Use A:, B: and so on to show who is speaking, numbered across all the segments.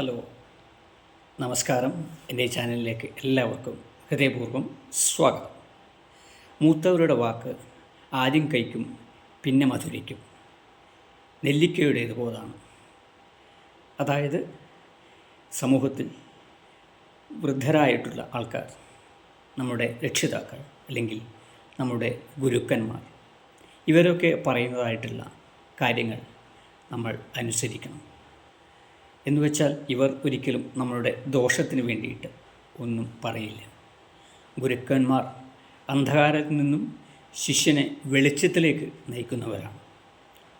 A: Hello. നമസ്കാരം. എന്റെ ചാനലിലേക്ക് എല്ലാവർക്കും ഹൃദയപൂർവം സ്വാഗതം. മൂത്തവരുടെ വാക്ക് ആദ്യം കഴിക്കും പിന്നെ മധുരിക്കും. നെല്ലിക്കയുടേതുപോലാണ് അതായത് സമൂഹത്തിൽ വൃദ്ധരായിട്ടുള്ള ആൾക്കാർ നമ്മുടെ രക്ഷിതാക്കൾ അല്ലെങ്കിൽ നമ്മുടെ ഗുരുക്കന്മാർ ഇവരൊക്കെ പറയുന്നതായിട്ടുള്ള കാര്യങ്ങൾ നമ്മൾ അനുസരിക്കണം. എന്ന് വെച്ചാൽ ഇവർ ഒരിക്കലും നമ്മളുടെ ദോഷത്തിന് വേണ്ടിയിട്ട് ഒന്നും പറയില്ല. ഗുരുക്കന്മാർ അന്ധകാരത്തിൽ നിന്നും ശിഷ്യനെ വെളിച്ചത്തിലേക്ക് നയിക്കുന്നവരാണ്.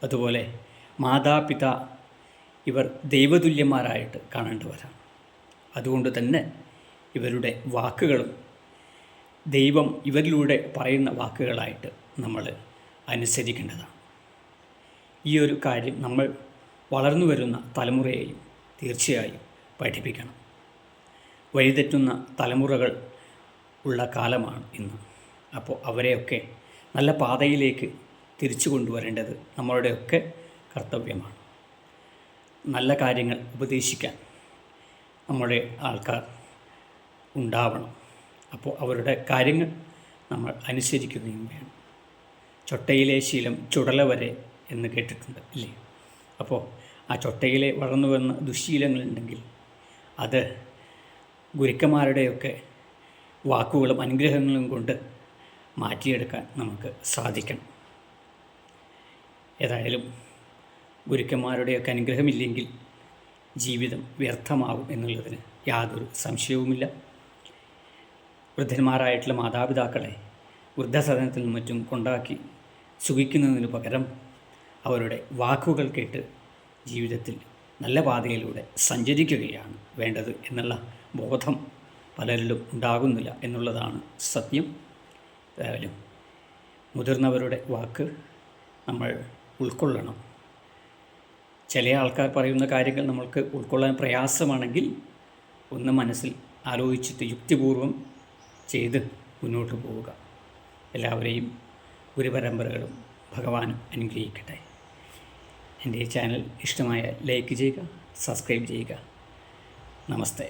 A: അതുപോലെ മാതാപിത ഇവർ ദൈവതുല്യന്മാരായിട്ട് കാണേണ്ടവരാണ്. അതുകൊണ്ട് തന്നെ ഇവരുടെ വാക്കുകളും ദൈവം ഇവരിലൂടെ പറയുന്ന വാക്കുകളായിട്ട് നമ്മൾ അനുസരിക്കേണ്ടതാണ്. ഈ ഒരു കാര്യം നമ്മൾ വളർന്നു വരുന്ന തലമുറയെയും തീർച്ചയായും പഠിപ്പിക്കണം. വഴിതെറ്റുന്ന തലമുറകൾ ഉള്ള കാലമാണ് ഇന്ന്. അപ്പോൾ അവരെയൊക്കെ നല്ല പാതയിലേക്ക് തിരിച്ചു കൊണ്ടുവരേണ്ടത് നമ്മളുടെയൊക്കെ കർത്തവ്യമാണ്. നല്ല കാര്യങ്ങൾ ഉപദേശിക്കാൻ നമ്മുടെ ആൾക്കാർ ഉണ്ടാവണം. അപ്പോൾ അവരുടെ കാര്യങ്ങൾ നമ്മൾ അനുസരിക്കുകയും വേണം. ചൊട്ടയിലെ ശീലം ചുടല വരെ എന്ന് കേട്ടിട്ടുണ്ട് ഇല്ലേ? അപ്പോൾ ആ ചൊട്ടയിലെ വളർന്നു വന്ന ദുശ്ശീലങ്ങളുണ്ടെങ്കിൽ അത് ഗുരുക്കന്മാരുടെയൊക്കെ വാക്കുകളും അനുഗ്രഹങ്ങളും കൊണ്ട് മാറ്റിയെടുക്കാൻ നമുക്ക് സാധിക്കണം. ഏതായാലും ഗുരുക്കന്മാരുടെയൊക്കെ അനുഗ്രഹമില്ലെങ്കിൽ ജീവിതം വ്യർത്ഥമാകും എന്നുള്ളതിന് യാതൊരു സംശയവുമില്ല. വൃദ്ധന്മാരായിട്ടുള്ള മാതാപിതാക്കളെ വൃദ്ധസദനത്തിൽ മറ്റും കൊണ്ടാക്കി സുഖിക്കുന്നതിന് പകരം അവരുടെ വാക്കുകൾ കേട്ട് ജീവിതത്തിൽ നല്ല പാതയിലൂടെ സഞ്ചരിക്കുകയാണ് വേണ്ടത് എന്നുള്ള ബോധം പലരിലും ഉണ്ടാകുന്നില്ല എന്നുള്ളതാണ് സത്യം. ഏതായാലും മുതിർന്നവരുടെ വാക്ക് നമ്മൾ ഉൾക്കൊള്ളണം. ചില ആൾക്കാർ പറയുന്ന കാര്യങ്ങൾ നമ്മൾക്ക് ഉൾക്കൊള്ളാൻ പ്രയാസമാണെങ്കിൽ ഒന്ന് മനസ്സിൽ ആലോചിച്ചിട്ട് യുക്തിപൂർവം ചെയ്ത് മുന്നോട്ട് പോവുക. എല്ലാവരെയും ഗുരുപരമ്പരകളും ഭഗവാൻ അനുഗ്രഹിക്കട്ടെ. എന്റെ ഈ ചാനൽ ഇഷ്ടമായ ലൈക്ക് ചെയ്യുക സബ്സ്ക്രൈബ് ചെയ്യുക. നമസ്തേ.